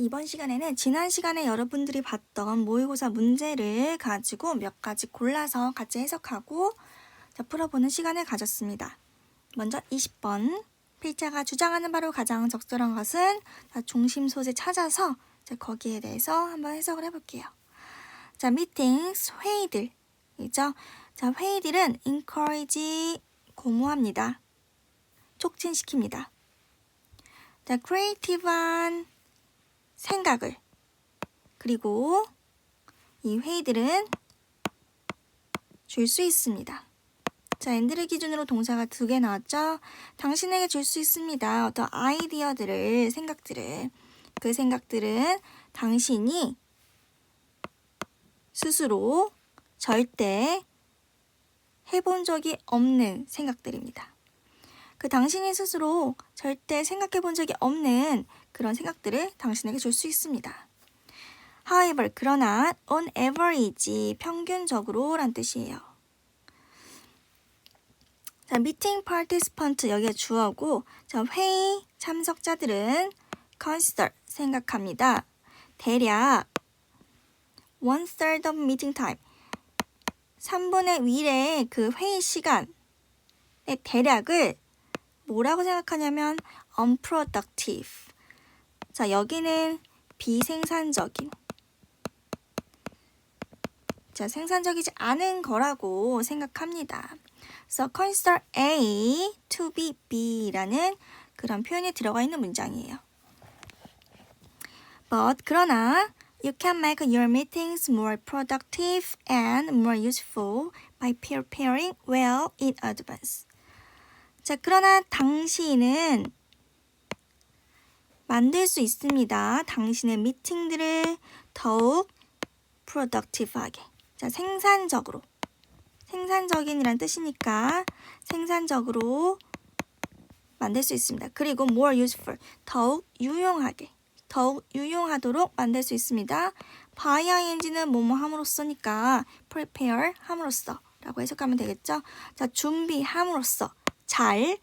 이번 시간에는 지난 시간에 여러분들이 봤던 모의고사 문제를 가지고 몇 가지 골라서 같이 해석하고 자, 풀어보는 시간을 가졌습니다. 먼저 20번 필자가 주장하는 바로 가장 적절한 것은 자, 중심 소재 찾아서 자, 거기에 대해서 한번 해석을 해볼게요. 자, meetings 회의들이죠. 자, 회의들은 encourage 고무합니다. 촉진시킵니다. 자, creative한 생각을 그리고 이 회의들은 줄 수 있습니다. 자, 엔드를 기준으로 동사가 두 개 나왔죠? 당신에게 줄 수 있습니다. 어떤 아이디어들을, 생각들을. 그 생각들은 당신이 스스로 절대 해본 적이 없는 생각들입니다. 그 당신이 스스로 절대 생각해 본 적이 없는 그런 생각들을 당신에게 줄 수 있습니다. However, 그러나 on average, 평균적으로 란 뜻이에요. 자, meeting participant 여기가 주어고 자, 회의 참석자들은 consider 생각합니다. 대략 one third of meeting time 3분의 1의 그 회의 시간의 대략을 뭐라고 생각하냐면 unproductive. 자, 여기는 비생산적인. 자, 생산적이지 않은 거라고 생각합니다. So consider A to be B라는 그런 표현이 들어가 있는 문장이에요. But 그러나 you can make your meetings more productive and more useful by preparing well in advance. 자, 그러나 당신은 만들 수 있습니다. 당신의 미팅들을 더욱 productive하게. 자, 생산적으로. 생산적인이란 뜻이니까 생산적으로 만들 수 있습니다. 그리고 more useful. 더욱 유용하게. 더욱 유용하도록 만들 수 있습니다. by ing는 뭐뭐 함으로써니까 prepare 함으로써 라고 해석하면 되겠죠. 자, 준비함으로써 잘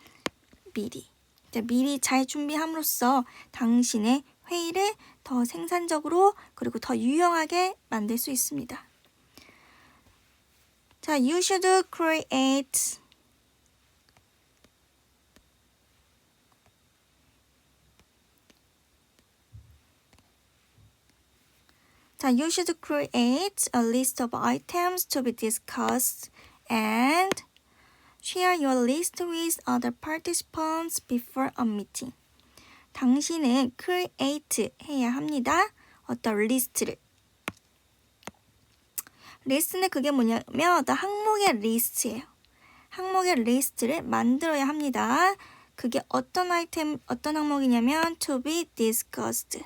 미리 자, 미리 잘 준비함으로써 당신의 회의를 더 생산적으로 그리고 더 유용하게 만들 수 있습니다. 자, you should create 자, you should create a list of items to be discussed and share your list with other participants before a meeting. 당신은 create 해야 합니다. 어떤 리스트를. 리스트는 그게 뭐냐면 어떤 항목의 리스트예요. 항목의 리스트를 만들어야 합니다. 그게 어떤 아이템, 어떤 항목이냐면 to be discussed.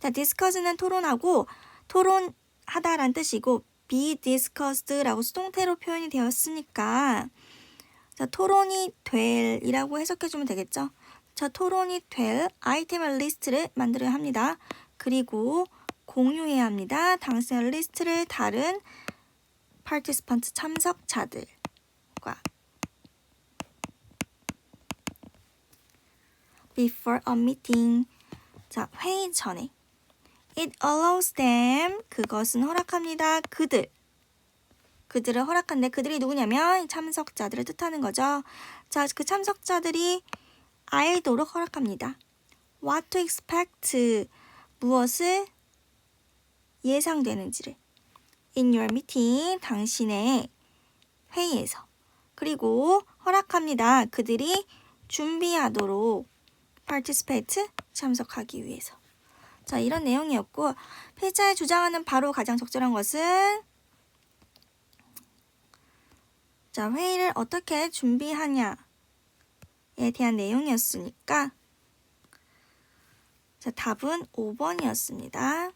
자, discuss는 토론하고 토론하다란 뜻이고 be discussed라고 수동태로 표현이 되었으니까 자, 토론이 될이라고 해석해 주면 되겠죠. 자, 토론이 될 아이템의 리스트를 만들어야 합니다. 그리고 공유해야 합니다. 당신의 리스트를 다른 participant 참석자들과 before a meeting 자, 회의 전에 It allows them 그것은 허락합니다. 그들 그들을 허락한데 그들이 누구냐면 참석자들을 뜻하는 거죠. 자, 그 참석자들이 알도록 허락합니다. What to expect 무엇을 예상되는지를 in your meeting 당신의 회의에서 그리고 허락합니다. 그들이 준비하도록 participate 참석하기 위해서. 자, 이런 내용이었고 필자의 주장하는 바로 가장 적절한 것은 자, 회의를 어떻게 준비하냐에 대한 내용이었으니까 자, 답은 5번이었습니다.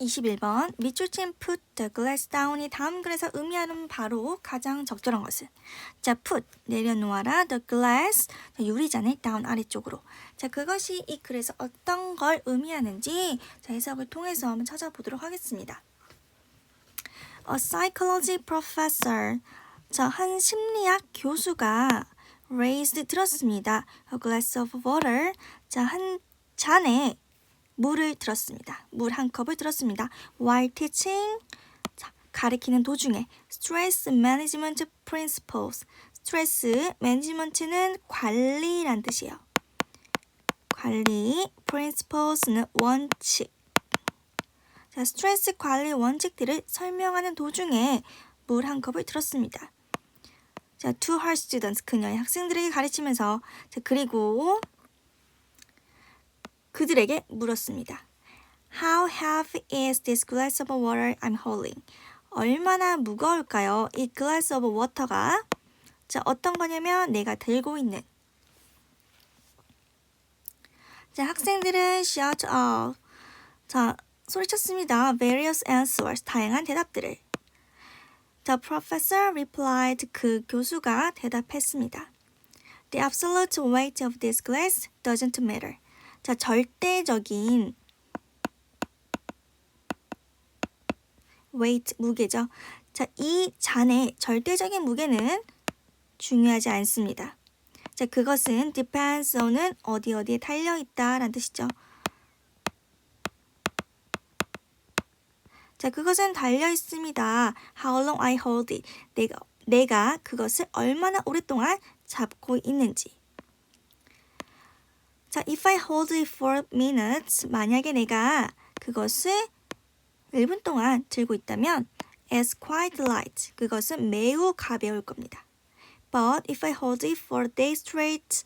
21번. 밑줄 친 put the glass down이 다음 글에서 의미하는 바로 가장 적절한 것은 자, put 내려놓아라 the glass 자, 유리잔을 down 아래쪽으로. 자, 그것이 이 글에서 어떤 걸 의미하는지 자, 해석을 통해서 한번 찾아보도록 하겠습니다. A psychology professor. 자, 한 심리학 교수가 raised 들었습니다. A glass of water. 자, 한 잔에 물을 들었습니다. 물 한 컵을 들었습니다. While teaching. 자, 가리키는 도중에 stress management principles. 스트레스 매니지먼트는 관리란 뜻이에요. 관리, principles는 원칙. 자, 스트레스 관리 원칙들을 설명하는 도중에 물 한 컵을 들었습니다. 자, to her students, 그녀의 학생들에게 가르치면서 자, 그리고 그들에게 물었습니다. How heavy is this glass of water I'm holding? 얼마나 무거울까요? 이 glass of water가 자, 어떤 거냐면 내가 들고 있는 자, 학생들은 shout out. 자, 소리쳤습니다. various answers. 다양한 대답들을. The professor replied. 그 교수가 대답했습니다. The absolute weight of this glass doesn't matter. 자, 절대적인 weight, 무게죠. 자, 이 잔의 절대적인 무게는 중요하지 않습니다. 자, 그것은 depends on은 어디 어디에 달려 있다라는 뜻이죠. 자, 그것은 달려 있습니다. How long I hold it. 내가 내가 그것을 얼마나 오랫동안 잡고 있는지. 자, if I hold it for minutes, 만약에 내가 그것을 1분 동안 들고 있다면 it's quite light. 그것은 매우 가벼울 겁니다. But if I hold it for a day straight,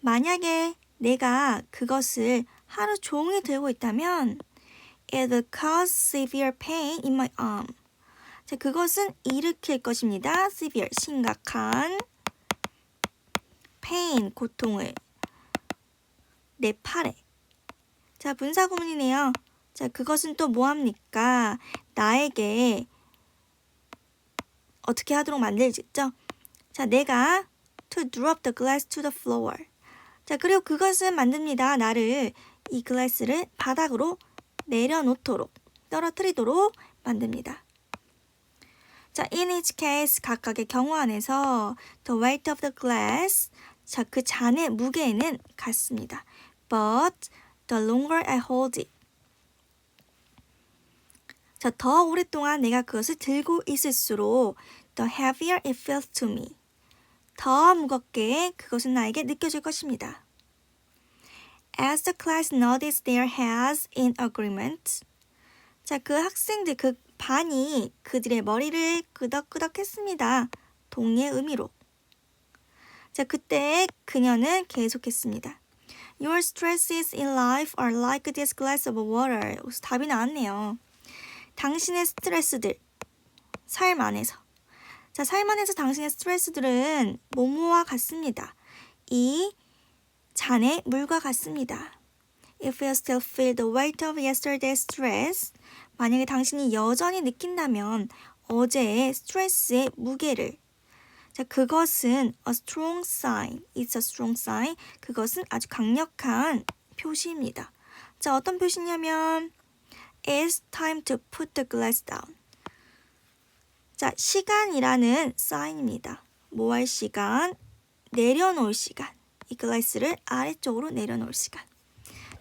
만약에 내가 그것을 하루 종일 들고 있다면 it will cause severe pain in my arm. 자, 그것은 일으킬 것입니다. severe, 심각한 pain, 고통을 내 팔에. 자, 분사 구문이네요. 자, 그것은 또 뭐합니까? 나에게 어떻게 하도록 만들겠죠? 자, 내가 to drop the glass to the floor. 자, 그리고 그것은 만듭니다. 나를 이 글라스를 바닥으로 내려놓도록 떨어뜨리도록 만듭니다. 자, in each case 각각의 경우 안에서 the weight of the glass 자, 그 잔의 무게는 같습니다. But the longer I hold it 자, 더 오랫동안 내가 그것을 들고 있을수록 the heavier it feels to me. 더 무겁게 그것은 나에게 느껴질 것입니다. As the class nodded their heads in agreement. 자, 그 학생들, 그 반이 그들의 머리를 끄덕끄덕 했습니다. 동의의 의미로. 자, 그때 그녀는 계속했습니다. Your stresses in life are like this glass of water. 답이 나왔네요. 당신의 스트레스들, 삶 안에서. 자, 삶 안에서 당신의 스트레스들은 뭐뭐와 같습니다. 이 잔의 물과 같습니다. If you still feel the weight of yesterday's stress, 만약에 당신이 여전히 느낀다면 어제의 스트레스의 무게를 자, 그것은 a strong sign. It's a strong sign. 그것은 아주 강력한 표시입니다. 자, 어떤 표시냐면 It's time to put the glass down. 자, 시간이라는 사인입니다. 뭐할 시간? 내려놓을 시간. 이 글라스를 아래쪽으로 내려놓을 시간.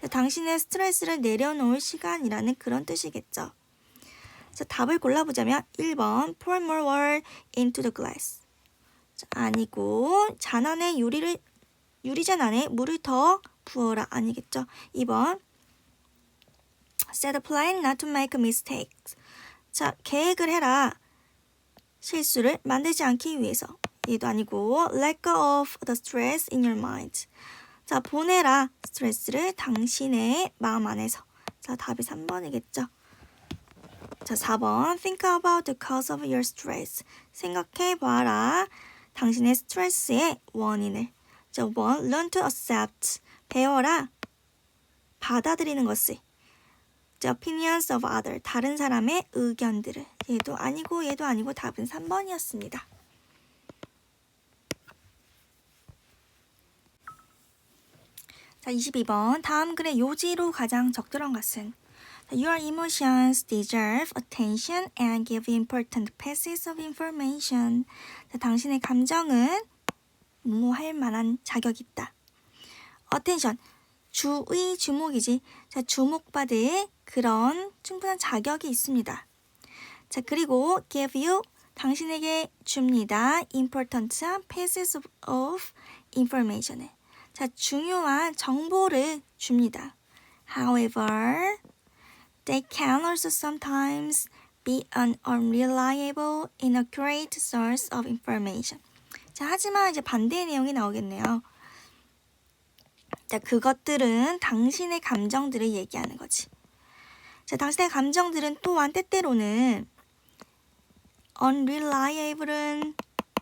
자, 당신의 스트레스를 내려놓을 시간이라는 그런 뜻이겠죠. 자, 답을 골라보자면 1번 pour more water into the glass. 자, 아니고 잔 안에 유리를 유리잔 안에 물을 더 부어라 아니겠죠. 2번 set a plan not to make mistakes. 자, 계획을 해라. 실수를 만들지 않기 위해서. 얘도 아니고 let go of the stress in your mind. 자, 보내라 스트레스를 당신의 마음 안에서. 자, 답이 3번이겠죠. 자, 4번 think about the cause of your stress. 생각해 봐라. 당신의 스트레스의 원인을. 자, 5번 learn to accept. 배워라. 받아들이는 것을. The opinions of other. 다른 사람의 의견들을. 얘도 아니고 얘도 아니고 답은 3번이었습니다. 자, 22번. 다음 글의 요지로 가장 적절한 것은 Your emotions deserve attention and give important pieces of information. 자, 당신의 감정은 뭐할 만한 자격이 있다. attention. 주의 주목이지. 자, 주목받을 그런 충분한 자격이 있습니다. 자, 그리고 give you 당신에게 줍니다. important pieces of, information을. 자, 중요한 정보를 줍니다. However, they can also sometimes be an unreliable, inaccurate source of information. 자, 하지만 이제 반대의 내용이 나오겠네요. 자, 그것들은 당신의 감정들을 얘기하는 거지. 자, 당신의 감정들은 또한 때때로는 unreliable은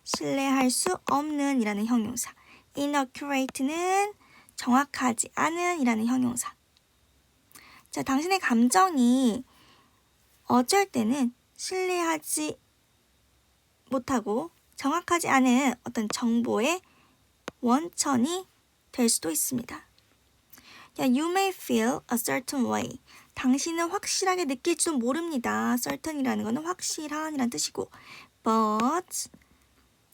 신뢰할 수 없는 이라는 형용사. inaccurate는 정확하지 않은 이라는 형용사. 자, 당신의 감정이 어쩔 때는 신뢰하지 못하고 정확하지 않은 어떤 정보의 원천이 될 수도 있습니다. 야, you may feel a certain way. 당신은 확실하게 느낄지도 모릅니다. certain이라는 것은 확실한이란 뜻이고, but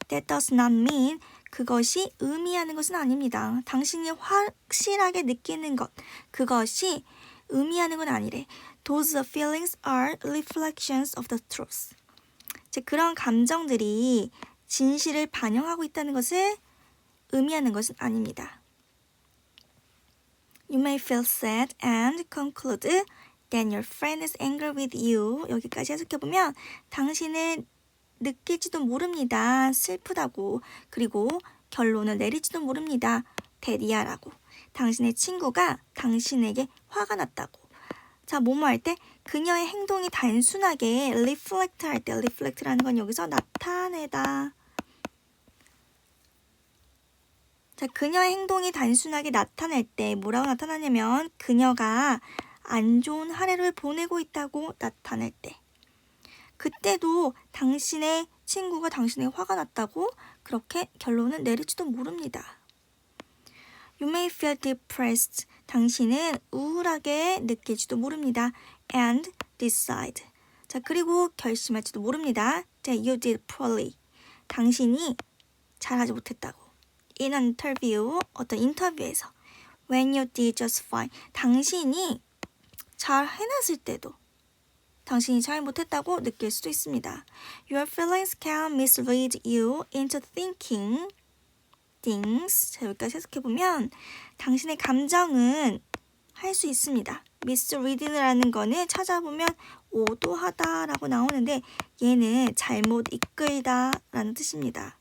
that does not mean 그것이 의미하는 것은 아닙니다. 당신이 확실하게 느끼는 것, 그것이 의미하는 건 아니래. Those feelings are reflections of the truth. 즉 그런 감정들이 진실을 반영하고 있다는 것을 의미하는 것은 아닙니다. You may feel sad and conclude that your friend is angry with you. 여기까지 해석해보면 당신은 느낄지도 모릅니다. 슬프다고. 그리고 결론을 내릴지도 모릅니다. 대리야라고. 당신의 친구가 당신에게 화가 났다고. 자, 뭐뭐 할 때 그녀의 행동이 단순하게 reflect 할 때 reflect라는 건 여기서 나타내다. 자, 그녀의 행동이 단순하게 나타낼 때 뭐라고 나타나냐면 그녀가 안 좋은 하루를 보내고 있다고 나타낼 때. 그때도 당신의 친구가 당신에게 화가 났다고 그렇게 결론을 내릴지도 모릅니다. You may feel depressed. 당신은 우울하게 느낄지도 모릅니다. And decide. 자, 그리고 결심할지도 모릅니다. That you did poorly. 당신이 잘하지 못했다고. In an interview, 어떤 인터뷰에서. When you did just fine. 당신이 잘 해놨을 때도 당신이 잘 못했다고 느낄 수도 있습니다. Your feelings can mislead you into thinking things. 자, 여기까지 해석해보면 당신의 감정은 할 수 있습니다. mislead라는 거는 찾아보면 오도하다 라고 나오는데 얘는 잘못 이끌다 라는 뜻입니다.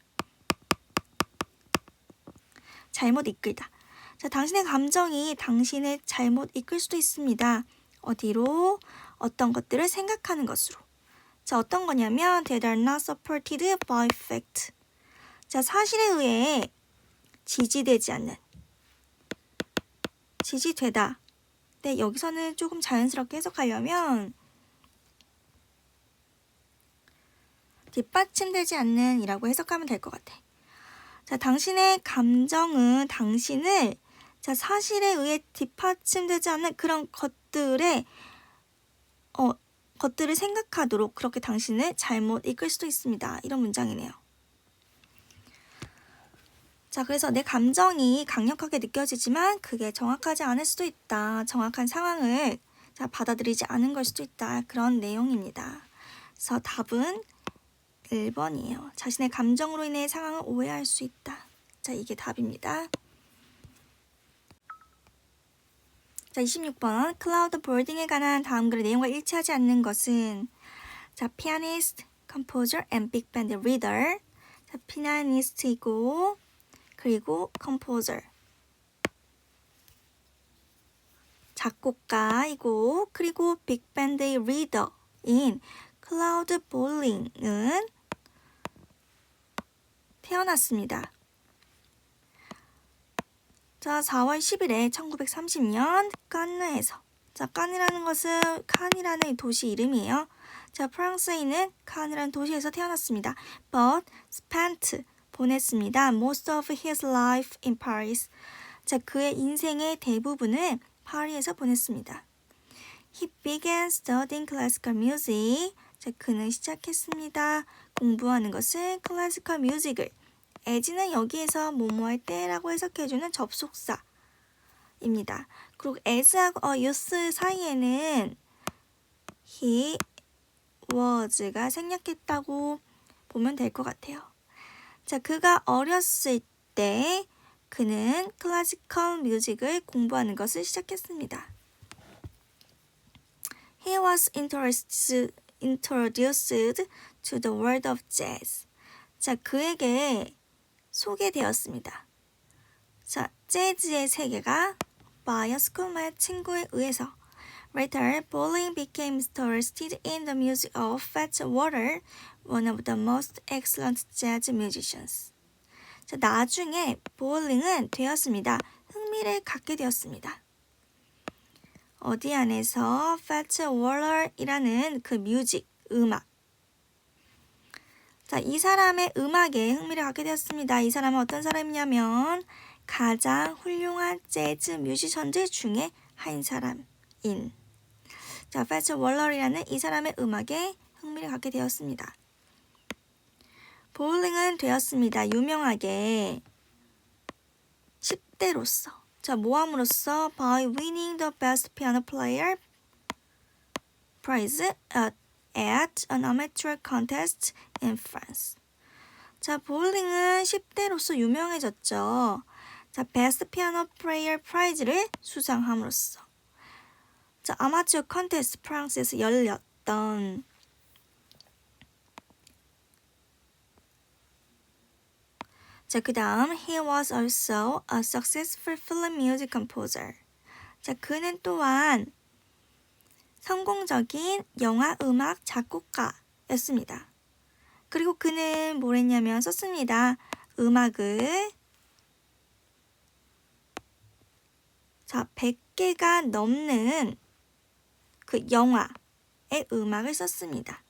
잘못 이끌다. 자, 당신의 감정이 당신을 잘못 이끌 수도 있습니다. 어디로? 어떤 것들을 생각하는 것으로. 자, 어떤 거냐면 they are not supported by fact. 자, 사실에 의해 지지되지 않는. 지지되다. 네, 여기서는 조금 자연스럽게 해석하려면 뒷받침되지 않는 이라고 해석하면 될 것 같아. 자, 당신의 감정은 당신을 자, 사실에 의해 뒷받침되지 않는 그런 것들에 어, 것들을 생각하도록 그렇게 당신을 잘못 이끌 수도 있습니다. 이런 문장이네요. 자, 그래서 내 감정이 강력하게 느껴지지만 그게 정확하지 않을 수도 있다. 정확한 상황을 자, 받아들이지 않은 걸 수도 있다. 그런 내용입니다. 그래서 답은 1번이에요. 자신의 감정으로 인해 상황을 오해할 수 있다. 자, 이게 답입니다. 자, 26번. 클라우드 볼딩에 관한 다음 글의 내용과 일치하지 않는 것은 자, composer, and big band reader. 자, 피아니스트이고 그리고 composer. 작곡가이고 그리고 빅밴드의 리더인 클라우드 볼링은 태어났습니다. 자, 4월 10일에 1930년 칸느에서 자, 칸이라는 것은 칸이라는 도시 이름이에요. 자, 프랑스에 있는 칸이라는 도시에서 태어났습니다. But spent 보냈습니다. Most of his life in Paris. 자, 그의 인생의 대부분을 파리에서 보냈습니다. He began studying classical music. 자, 그는 시작했습니다. 공부하는 것은 클래시컬 뮤직을. as는 여기에서 뭐뭐할 때라고 해석해주는 접속사입니다. 그리고 as하고 어, use 사이에는 he was가 생략했다고 보면 될 것 같아요. 자, 그가 어렸을 때 그는 클래시컬 뮤직을 공부하는 것을 시작했습니다. He was introduced, to the world of jazz. 자, 그에게 소개되었습니다. 자, 재즈의 세계가 a schoolmate 친구에 의해서 Later, Bowling became interested in the music of Fats Water, one of the most excellent jazz musicians. 자, 나중에 보울링은 되었습니다. 흥미를 갖게 되었습니다. 어디 안에서 Fats Water이라는 그 뮤직, 음악. 자, 이 사람의 음악에 흥미를 갖게 되었습니다. 이 사람은 어떤 사람이냐면 가장 훌륭한 재즈 뮤지션들 중에 한 사람인 자, 패츠 월러이라는 이 사람의 음악에 흥미를 갖게 되었습니다. 보울링은 되었습니다. 유명하게 10대로서 자, 모함으로써 by winning the best piano player prize at, at an amateur contest in France. 자, 보울링은 10대로서 유명해졌죠. 자, 베스트 피아노 플레이어 프라이즈를 수상함으로써 자, 아마추어 컨테스트 프랑스에서 열렸던 자, 그 다음 He was also a successful film music composer. 자, 그는 또한 성공적인 영화 음악 작곡가였습니다. 그리고 그는 뭘 했냐면 썼습니다. 음악을 자, 100개가 넘는 그 영화의 음악을 썼습니다.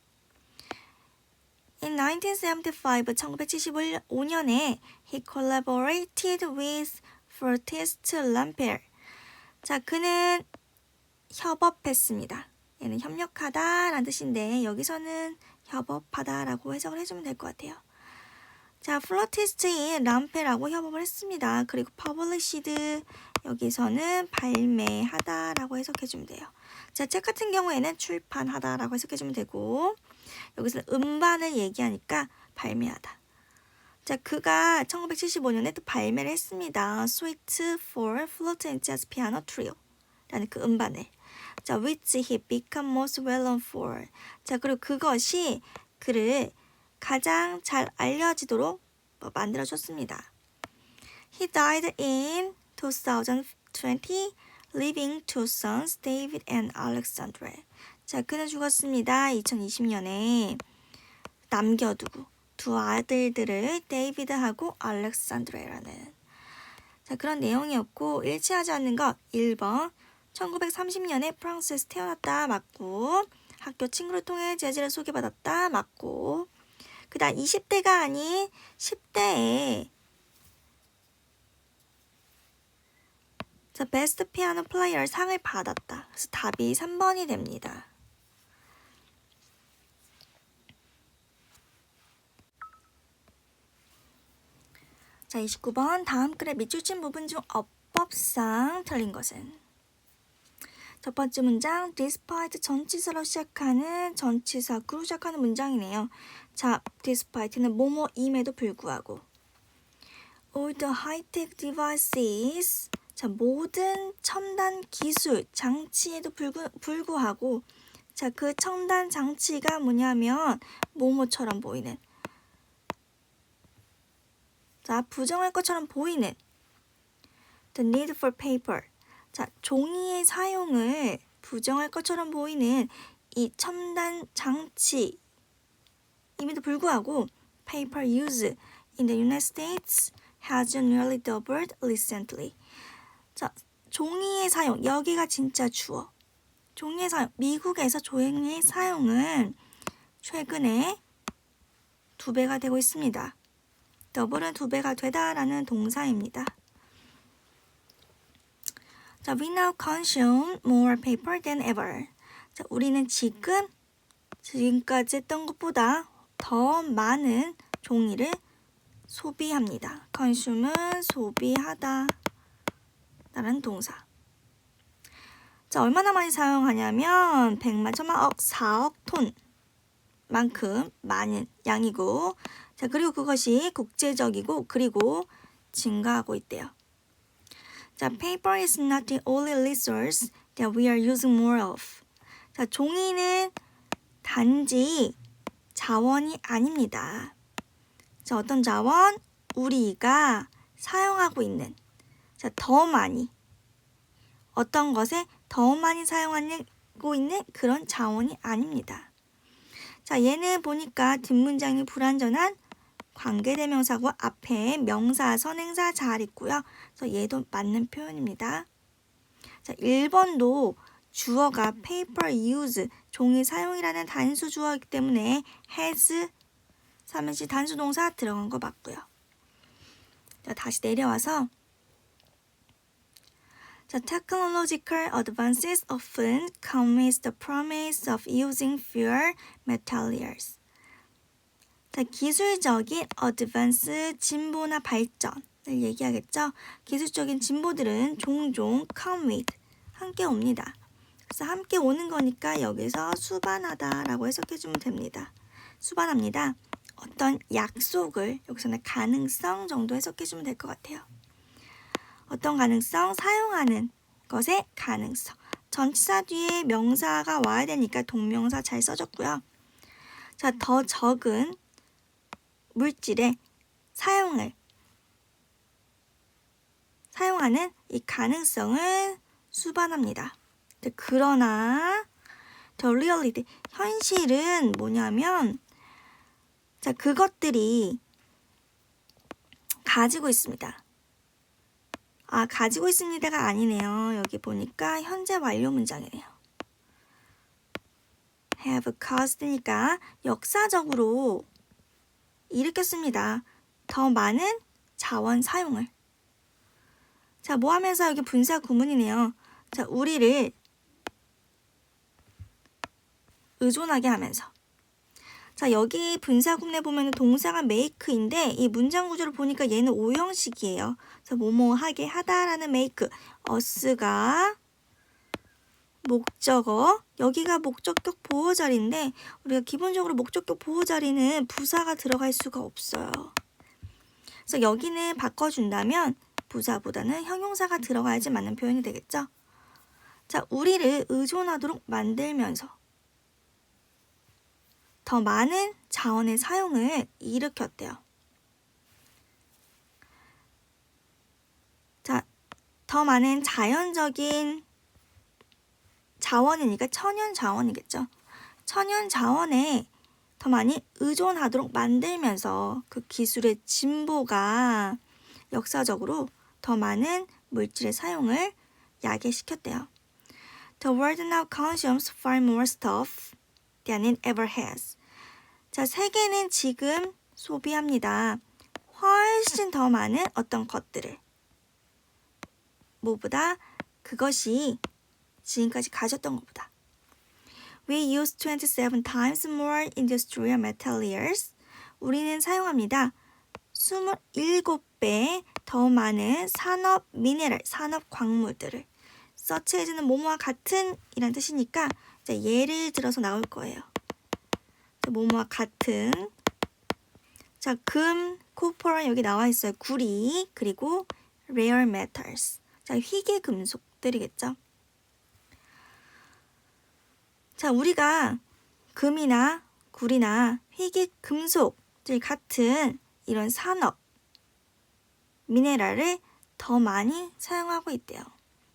In 1975, 1975년에 he collaborated with Fortist Lamper. 자, 그는 협업했습니다. 얘는 협력하다 라는 뜻인데 여기서는 협업하다라고 해석을 해주면 될 것 같아요. 자, 플러티스트인 람페라고 협업을 했습니다. 그리고 퍼블리시드 여기서는 발매하다라고 해석해주면 돼요. 자, 책 같은 경우에는 출판하다라고 해석해주면 되고 여기서 음반을 얘기하니까 발매하다. 자, 그가 1975년에 또 발매를 했습니다. Sweet for Flute and Jazz Piano Trio 라는 그 음반을. 자, which he became most well known for. 자, 그리고 그것이 그를 가장 잘 알려지도록 뭐 만들어줬습니다. He died in 2020 Leaving two sons, David and Alexandra. 자, 그는 죽었습니다. 2020년에. 남겨두고 두 아들들을 데이비드하고 알렉산드레라는. 자, 그런 내용이었고 일치하지 않는 것 1번. 1930년에 프랑스에서 태어났다 맞고. 학교 친구를 통해 재즈를 소개받았다 맞고. 그 다음 20대가 아닌 10대에 자, 베스트 피아노 플레이어 상을 받았다. 그래서 답이 3번이 됩니다. 자, 29번 다음 글의 밑줄 친 부분 중 어법상 틀린 것은 첫 번째 문장 despite 전치사로 시작하는 전치사 구로 시작하는 문장이네요. 자, despite는 뭐뭐임에도 불구하고 all the high-tech devices 자, 모든 첨단 기술, 장치에도 불구, 불구하고 자, 그 첨단 장치가 뭐냐면 모모처럼 보이는. 자, 부정할 것처럼 보이는. The need for paper. 자, 종이의 사용을 부정할 것처럼 보이는 이 첨단 장치. 임에도 불구하고 paper use in the United States has nearly doubled recently. 자, 종이의 사용. 여기가 진짜 주어. 종이의 사용. 미국에서 종이의 사용은 최근에 두 배가 되고 있습니다. 더블은 두 배가 되다라는 동사입니다. 자, we now consume more paper than ever. 자, 우리는 지금 지금까지 했던 것보다 더 많은 종이를 소비합니다. consume은 소비하다 라는 동사. 자, 얼마나 많이 사용하냐면 100만, 천만, 억, 4억 톤 만큼 많은 양이고 자, 그리고 그것이 국제적이고 그리고 증가하고 있대요. 자, paper is not the only resource that we are using more of. 자, 종이는 단지 자원이 아닙니다. 자, 어떤 자원? 우리가 사용하고 있는. 자, 더 많이. 어떤 것에 더 많이 사용하고 있는 그런 자원이 아닙니다. 자, 얘는 보니까 뒷문장이 불완전한 관계대명사고 앞에 명사, 선행사 잘 있고요. 그래서 얘도 맞는 표현입니다. 자, 1번도 주어가 paper use, 종이 사용이라는 단수 주어이기 때문에 has, 삼행시 단수 동사 들어간 거 맞고요. 자, 다시 내려와서 The technological advances often come with the promise of using fewer materials. 자, 기술적인 어드밴스 진보나 발전을 얘기하겠죠. 기술적인 진보들은 종종 come with 함께 옵니다. 그래서 함께 오는 거니까 여기서 수반하다라고 해석해 주면 됩니다. 수반합니다. 어떤 약속을 여기서는 가능성 정도 해석해 주면 될 것 같아요. 어떤 가능성? 사용하는 것의 가능성. 전치사 뒤에 명사가 와야 되니까 동명사 잘 써줬고요. 자, 더 적은 물질의 사용을 사용하는 이 가능성을 수반합니다. 네, 그러나 the reality 현실은 뭐냐면 자 그것들이 가지고 있습니다. 아 가지고 있습니다가 아니네요. 여기 보니까 현재 완료 문장이네요. have caused니까 역사적으로 일으켰습니다. 더 많은 자원 사용을. 자, 뭐 하면서 여기 분사 구문이네요. 자, 우리를 의존하게 하면서. 자, 여기 분사 구문에 보면 동사가 make인데 이 문장 구조를 보니까 얘는 오형식이에요. 자, 뭐뭐 하게 하다라는 make. us가 목적어. 여기가 목적격 보호 자리인데 우리가 기본적으로 목적격 보호 자리는 부사가 들어갈 수가 없어요. 그래서 여기는 바꿔준다면 부사보다는 형용사가 들어가야지 맞는 표현이 되겠죠. 자, 우리를 의존하도록 만들면서 더 많은 자원의 사용을 일으켰대요. 자, 더 많은 자연적인 자원이니까 천연 자원이겠죠. 천연 자원에 더 많이 의존하도록 만들면서 그 기술의 진보가 역사적으로 더 많은 물질의 사용을 야기시켰대요. The world now consumes far more stuff than it ever has. 자, 세계는 지금 소비합니다. 훨씬 더 많은 어떤 것들을. 뭐보다 그것이 지금까지 가졌던 것보다. We use 27 times more industrial materials. 우리는 사용합니다. 27배 더 많은 산업 미네랄, 산업 광물들을 서치해주는 뭐뭐와 같은 이란 뜻이니까 예를 들어서 나올 거예요. 뭐뭐와 같은 자, 금, 코퍼런 여기 나와 있어요. 구리, 그리고 rare metals. 자, 희귀 금속들이겠죠. 자, 우리가 금이나 구리나 희귀 금속들 같은 이런 산업 미네랄을 더 많이 사용하고 있대요.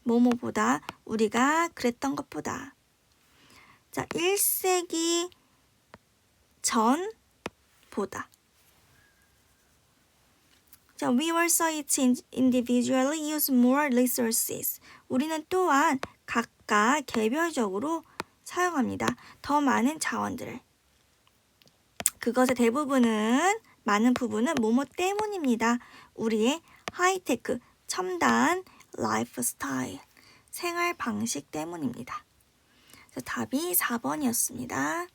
뭐뭐보다 우리가 그랬던 것보다. 자, 1세기 전보다. 자, we also each individually use more resources. 우리는 또한 각각 개별적으로 사용합니다. 더 많은 자원들을. 그것의 대부분은 많은 부분은 뭐뭐 때문입니다. 우리의 하이테크, 첨단 라이프 스타일, 생활 방식 때문입니다. 답이 4번이었습니다.